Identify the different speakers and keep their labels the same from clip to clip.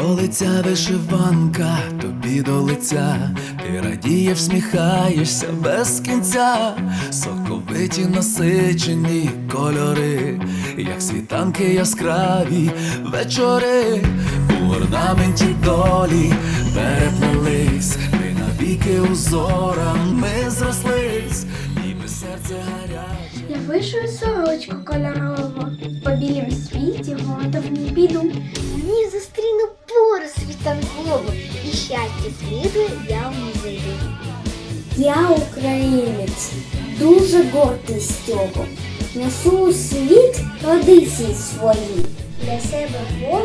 Speaker 1: Столиця вишиванка, тобі до лиця, ти радіє, всміхаєшся без кінця, соковиті насичені кольори, як світанки яскраві вечори, у орнаменті долі переплелись, ми навіки узорами зрослись, ніби серце гаряче.
Speaker 2: Я вишую сорочку кольорову,
Speaker 3: світанкову, і щастя слідує я в музею.
Speaker 2: Я українець, дуже гордий з цього. Несу у світ традиції свої.
Speaker 3: Для себе Бог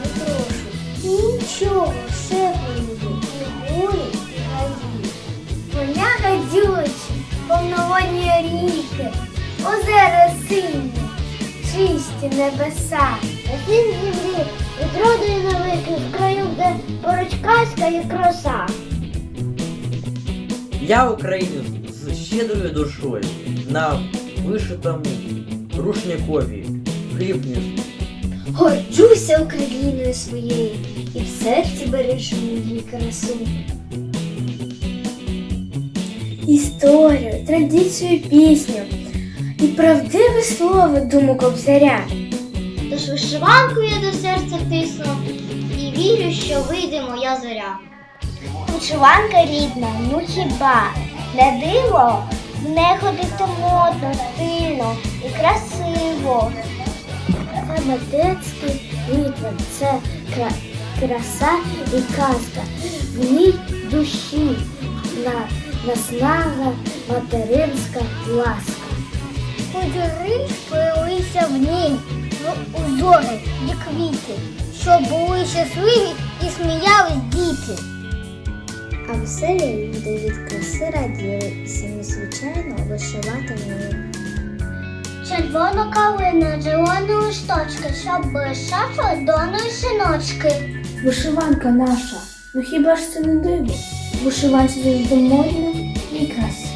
Speaker 3: не прошу. Нічого, все полюблю, і горі, і гаї. Поля гадючі, повноводні ріки, озера сині, чисті небеса. А син землі відродує навики в краю, поруч і краса.
Speaker 4: Я українець з щедрою душою на вишитому рушникові хліб несу.
Speaker 3: Горджуся Україною своєю і в серці бережу її красу.
Speaker 2: Історію, традицію, пісню і правдиве слово думу кобзаря.
Speaker 3: Тож вишиванку я до серця вірю, що вийде моя зоря. Вишиванка рідна, ну хіба не диво? Не ходити модно, стильно і красиво.
Speaker 2: Це мистецький витвір, це кра- краса і казка. В ній душі, на, наснага, материнська ласка.
Speaker 3: Кольори сплелися в ній, в узори і квіти, щоб були щасливі і сміялись діти.
Speaker 2: А веселі люди від краси раділи і самі звичайно вишивати вміли.
Speaker 3: Червона калина, зелені листочки, щоб блищати доної синочки.
Speaker 2: Вишиванка наша, ну хіба ж це не диво? Вишиванці завжди модно і красиво.